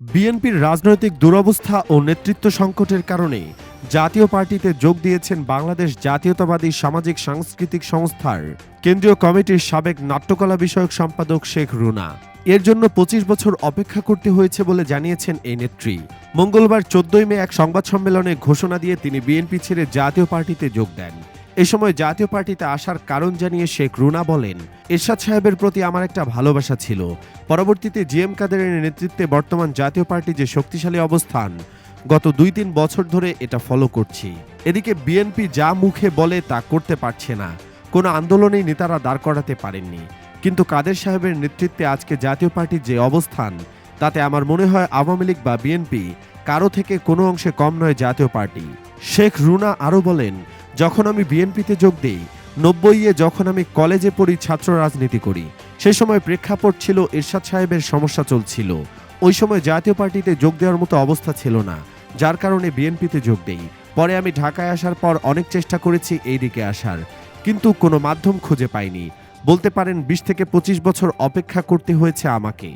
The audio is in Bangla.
বিএনপির রাজনৈতিক দুরবস্থা ও নেতৃত্ব সংকটের কারণে জাতীয় পার্টিতে যোগ দিয়েছেন বাংলাদেশ জাতীয়তাবাদী সামাজিক সাংস্কৃতিক সংস্থার কেন্দ্রীয় কমিটির সাবেক নাট্যকলা বিষয়ক সম্পাদক শেখ রুনা। এর জন্য পঁচিশ বছর অপেক্ষা করতে হয়েছে বলে জানিয়েছেন এই নেত্রী। মঙ্গলবার চোদ্দই মে এক সংবাদ সম্মেলনে ঘোষণা দিয়ে তিনি বিএনপি ছেড়ে জাতীয় পার্টিতে যোগ দেন। এ সময় জাতীয় পার্টিতে আসার কারণ জানিয়ে শেখ রুনা বলেন, এরশাদ সাহেবের প্রতি আমার একটা ভালোবাসা ছিল। পরবর্তীতে জি এম কাদেরের নেতৃত্বে বর্তমান জাতীয় পার্টি যে শক্তিশালী অবস্থান, গত দুই তিন বছর ধরে এটা ফলো করছি। এদিকে বিএনপি যা মুখে বলে তা করতে পারছে না। কোনো আন্দোলনেই নেতারা দাঁড় করাতে পারেননি। কিন্তু কাদের সাহেবের নেতৃত্বে আজকে জাতীয় পার্টির যে অবস্থান, তাতে আমার মনে হয় আওয়ামী লীগ বা বিএনপি কারও থেকে কোনো অংশে কম নয় জাতীয় পার্টি। শেখ রুনা আরও বলেন যখন আমি বিএনপিতে যোগ দিই, নব্বইয়ে যখন আমি কলেজে পড়ি ছাত্র রাজনীতি করি, সে সময় প্রেক্ষাপট ছিল এরশাদ সাহেবের সমস্যা চলছিল। ওই সময় জাতীয় পার্টিতে যোগ দেওয়ার মতো অবস্থা ছিল না, যার কারণে বিএনপিতে যোগ দেই। পরে আমি ঢাকায় আসার পর অনেক চেষ্টা করেছি এই দিকে আসার, কিন্তু কোনো মাধ্যম খুঁজে পাইনি। বলতে পারেন বিশ থেকে পঁচিশ বছর অপেক্ষা করতে হয়েছে আমাকে।